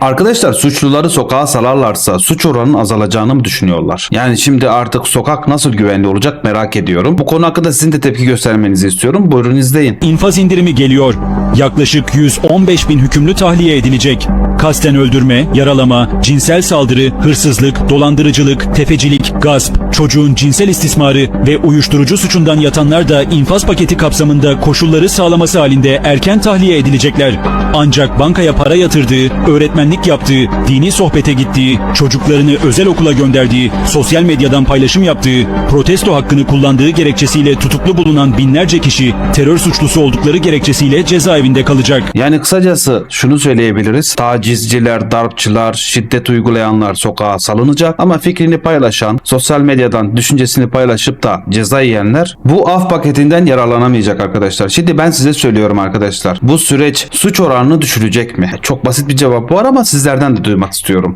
Arkadaşlar suçluları sokağa salarlarsa suç oranının azalacağını mı düşünüyorlar? Yani şimdi artık sokak nasıl güvenli olacak merak ediyorum. Bu konu hakkında sizin de tepki göstermenizi istiyorum. Buyurun izleyin. İnfaz indirimi geliyor. Yaklaşık 115 bin hükümlü tahliye edilecek. Kasten öldürme, yaralama, cinsel saldırı, hırsızlık, dolandırıcılık, tefecilik, gasp, çocuğun cinsel istismarı ve uyuşturucu suçundan yatanlar da infaz paketi kapsamında koşulları sağlaması halinde erken tahliye edilecekler. Ancak bankaya para yatırdığı, öğretmenlik yaptığı, dini sohbete gittiği, çocuklarını özel okula gönderdiği, sosyal medyadan paylaşım yaptığı, protesto hakkını kullandığı gerekçesiyle tutuklu bulunan binlerce kişi terör suçlusu oldukları gerekçesiyle cezaevinde kalacak. Yani kısacası şunu söyleyebiliriz. Tacizciler, darpçılar, şiddet uygulayanlar sokağa salınacak ama fikrini paylaşan, sosyal medyadan düşüncesini paylaşıp da ceza yiyenler bu af paketinden yararlanamayacak arkadaşlar. Şimdi ben size söylüyorum arkadaşlar. Bu süreç suç oranını düşürecek mi? Çok basit bir cevap var ama sizlerden de duymak istiyorum.